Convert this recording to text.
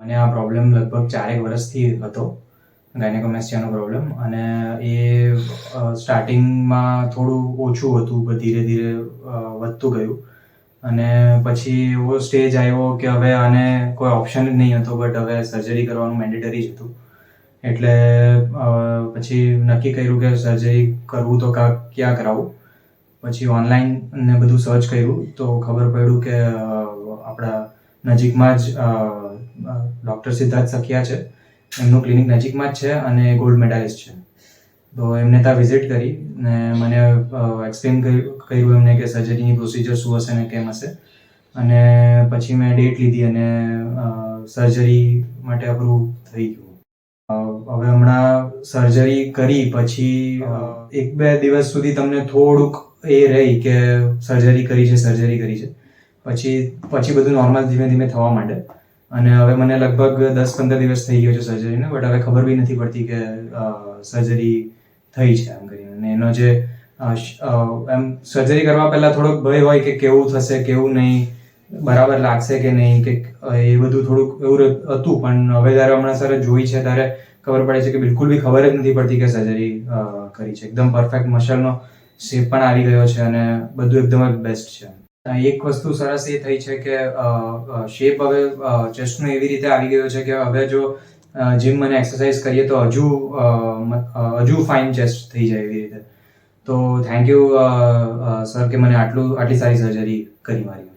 મને આ પ્રોબ્લેમ લગભગ ચારેક વર્ષથી હતો ગાયનેકોમેસ્ટિયાનો પ્રોબ્લેમ અને એ સ્ટાર્ટિંગમાં થોડું ઓછું હતું ધીરે ધીરે વધતું ગયું. અને પછી એવો સ્ટેજ આવ્યો કે હવે આને કોઈ ઓપ્શન જ નહીં હતો બટ હવે સર્જરી કરવાનું મેન્ડેટરી જ હતું. એટલે પછી નક્કી કર્યું કે સર્જરી કરવું તો કાં ક્યાં કરાવવું પછી ઓનલાઈન ને બધું સર્ચ કર્યું, તો ખબર પડ્યું કે આપણા નજીકમાં જ ડૉક્ટર સિદ્ધાર્થ સખિયા છે. એમનું ક્લિનિક નજીકમાં જ છે અને ગોલ્ડ મેડાલિસ્ટ છે. તો એમને ત્યાં વિઝિટ કરી ને મને એક્સપ્લેન કર્યું એમને કે સર્જરીની પ્રોસિજર શું હશે ને કેમ હશે. અને પછી મેં ડેટ લીધી અને સર્જરી માટે અપ્રૂવ થઈ ગયું. હવે હમણાં સર્જરી કરી, પછી એક બે દિવસ સુધી તમને થોડુંક એ રહી કે સર્જરી કરી છે સર્જરી કરી છે. પછી પછી બધું નોર્મલ ધીમે ધીમે થવા માંડે. અને હવે મને લગભગ દસ પંદર દિવસ થઈ ગયો છે સર્જરીને બટ હવે ખબર બી નથી પડતી કે સર્જરી થઈ છે એમ કરીને. અને એનો જે એમ સર્જરી કરવા પહેલાં થોડોક ભય હોય કે કેવું થશે, કેવું નહીં, બરાબર લાગશે કે નહીં, કે એ બધું થોડુંક એવું હતું. પણ હવે જ્યારે હમણાં સર જોઈ છે, ત્યારે ખબર પડે છે કે બિલકુલ બી ખબર જ નથી પડતી કે સર્જરી કરી છે. એકદમ પરફેક્ટ મસલનો શેપ પણ આવી ગયો છે અને બધું એકદમ જ બેસ્ટ છે. એક વસ્તુ સરસ એ થઈ છે કે શેપ હવે ચેસ્ટનો એવી રીતે આવી ગયો છે કે હવે જો જીમ મને એક્સરસાઇઝ કરીએ તો હજુ હજુ ફાઇન ચેસ્ટ થઈ જાય એવી રીતે. તો થેન્ક યુ સર કે મને આટલું, આટલી સારી સર્જરી કરી મારી.